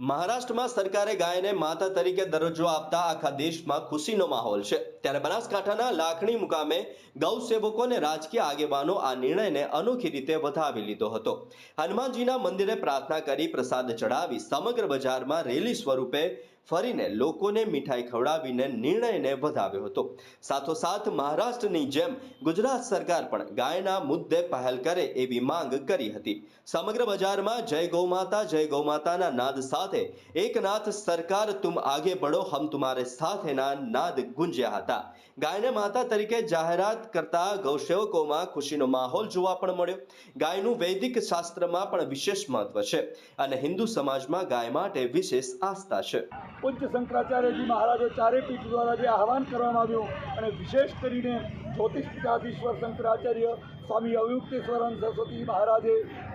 મહારાષ્ટ્રમાં સરકારે ગાયને માતા તરીકે દરજ્જો આપતા આખા દેશમાં ખુશીનો માહોલ છે. ત્યારે બનાસકાંઠાના લાખણી મુકામે ગૌ સેવકો અને રાજકીય આગેવાનો આ નિર્ણયને અનોખી રીતે વધાવી લીધો હતો. હનુમાનજીના મંદિરે પ્રાર્થના કરી પ્રસાદ ચડાવી સમગ્ર બજારમાં રેલી સ્વરૂપે ફરીને લોકોને મીઠાઈ ખવડાવીને નિર્ણયને વધાવ્યો હતો. સાથોસાથ મહારાષ્ટ્રની જેમ ગુજરાત સરકાર પણ ગાયના મુદ્દે પહેલ કરે એવી માંગ કરી હતી. સમગ્ર બજારમાં જય ગૌ માતા, જય ગૌ માતાના નાદ સાથે એકનાથ સરકાર તુમ આગે બઢો, હમ તુમારે સાથેના નાદ ગુંજ્યા હતા. ગાયને માતા તરીકે જાહેરાત કરતા ગૌસેવકોમાં ખુશીનો માહોલ જોવા પણ મળ્યો. ગાયનું વૈદિક શાસ્ત્રમાં પણ વિશેષ મહત્વ છે અને હિન્દુ સમાજમાં ગાય માટે વિશેષ આસ્થા છે. પૂજ્ય શંકરાચાર્યજી મહારાજે ચારે પીઠ દ્વારા જે આહવાન કરવામાં આવ્યું અને વિશેષ કરીને જ્યોતિષ પીઠાધીશ્વર શંકરાચાર્ય સ્વામી અવયુક્તેશ્વરન સરસ્વતી મહારાજે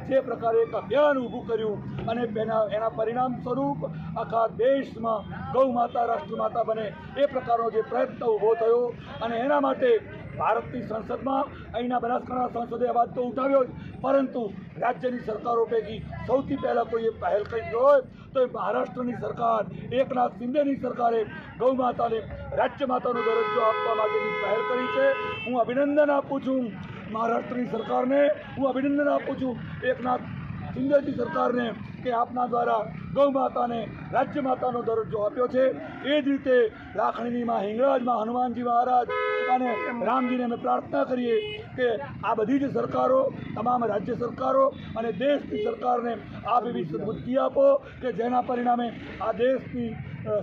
જે પ્રકારે એક અભિયાન ઊભું કર્યું અને એના એના પરિણામ સ્વરૂપ આખા દેશમાં ગૌ માતા, રાષ્ટ્રમાતા બને એ પ્રકારનો જે પ્રયત્ન ઊભો થયો અને એના માટે ભારતની સંસદમાં અહીંના બનાસકાંઠા સંસદે વાત તો ઉઠાવ્યો પરંતુ રાજ્યની સરકારો પૈકી સૌથી પહેલાં કોઈએ પહેલ કરી હોય, તો એ મહારાષ્ટ્રની સરકાર, એકનાથ શિંદેની સરકારે ગૌ માતાને રાજ્ય માતાનો દરજ્જો આપવા માટેની પહેલ કરી છે. હું અભિનંદન આપું છું મહારાષ્ટ્રની સરકારને. હું અભિનંદન આપું છું એકનાથ શિંદેજી સરકારને. કે આપના દ્વારા ગૌ માતાને રાજ્ય માતાનો દરજ્જો આપ્યો છે. એ જ રીતે લાખણીમાં હિંગળાજમાં હનુમાનજી મહારાજ અને રામજીને અમે પ્રાર્થના કરીએ કે આ બધી જ સરકારો, તમામ રાજ્ય સરકારો અને દેશની સરકારને આપ એવી સદબુદ્ધિ આપો કે જેના પરિણામે આ દેશની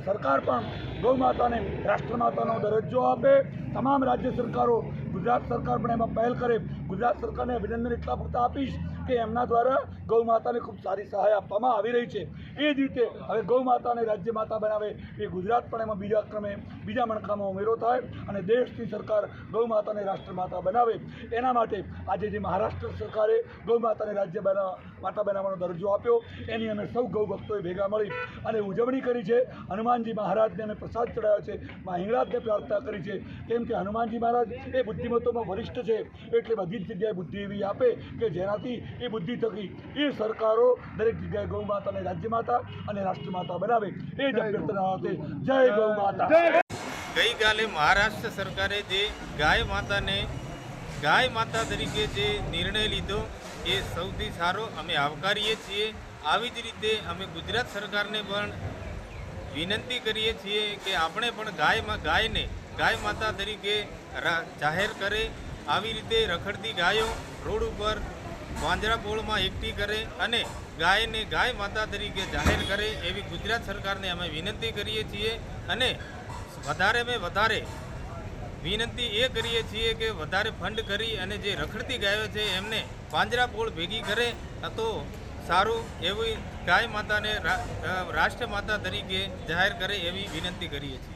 સરકાર પણ ગૌ માતાને રાષ્ટ્રમાતાનો દરજ્જો આપે. તમામ રાજ્ય સરકારો, ગુજરાત સરકાર પણ એમાં પહેલ કરે. ગુજરાત સરકારને અભિનંદન એટલા પૂરતા આપીશ. કે એમના દ્વારા ગૌ માતાને ખૂબ સારી સહાય આપવામાં આવી રહી છે. એ જ રીતે હવે ગૌ માતાને રાજ્ય માતા બનાવે એ ગુજરાત પણ એમાં બીજા ક્રમે, બીજા મણકામાં ઉમેરો થાય અને દેશની સરકાર ગૌ માતાને રાષ્ટ્રમાતા બનાવે. એના માટે આજે જે મહારાષ્ટ્ર સરકારે ગૌ માતાને રાજ્ય બના, માતા બનાવવાનો દરજ્જો આપ્યો. એની અમે સૌ ગૌ ભક્તોએ ભેગા મળી અને ઉજવણી કરી છે. હનુમાનજી મહારાજને અમે પ્રસાદ ચડાવ્યો છે. મા હિંગળાજને પ્રાર્થના કરી છે. કેમ કે હનુમાનજી મહારાજ એ બુદ્ધિમત્તોમાં વરિષ્ઠ છે. એટલે બધી જ જગ્યાએ બુદ્ધિ એવી આપે કે જેનાથી એ બુદ્ધિ થકી એ સરકારો દરેક જગ્યાએ ગૌ માતાને રાજ્ય માતા અને રાષ્ટ્ર માતા બનાવે. એ જ અભ્યર્થના જય ગૌ માતા. ગઈકાલે મહારાષ્ટ્ર સરકારે જે ગાય માતાને ગાય માતા તરીકે જે નિર્ણય લીધો એ સૌથી સારો અમે આવકારીએ છીએ. આવી જ રીતે અમે ગુજરાત સરકારને પણ વિનંતી કરીએ છીએ કે આપણે પણ ગાયમાં ગાયને ગાય માતા તરીકે જાહેર કરે. આવી રીતે રખડતી ગાયો રોડ ઉપર વાંજરાપોળમાં એકઠી કરે અને ગાયને ગાય માતા તરીકે જાહેર કરે એવી ગુજરાત સરકારને અમે વિનંતી કરીએ છીએ અને વધારે મેં વધારે વિનંતી એ કરીએ છીએ કે વધારે ફંડ કરી અને જે રખડતી ગાયો છે એમને પાંજરાપોળ ભેગી કરે તો સારું એવી ગાય માતાને રાષ્ટ્ર માતા તરીકે જાહેર કરે એવી વિનંતી કરીએ છીએ.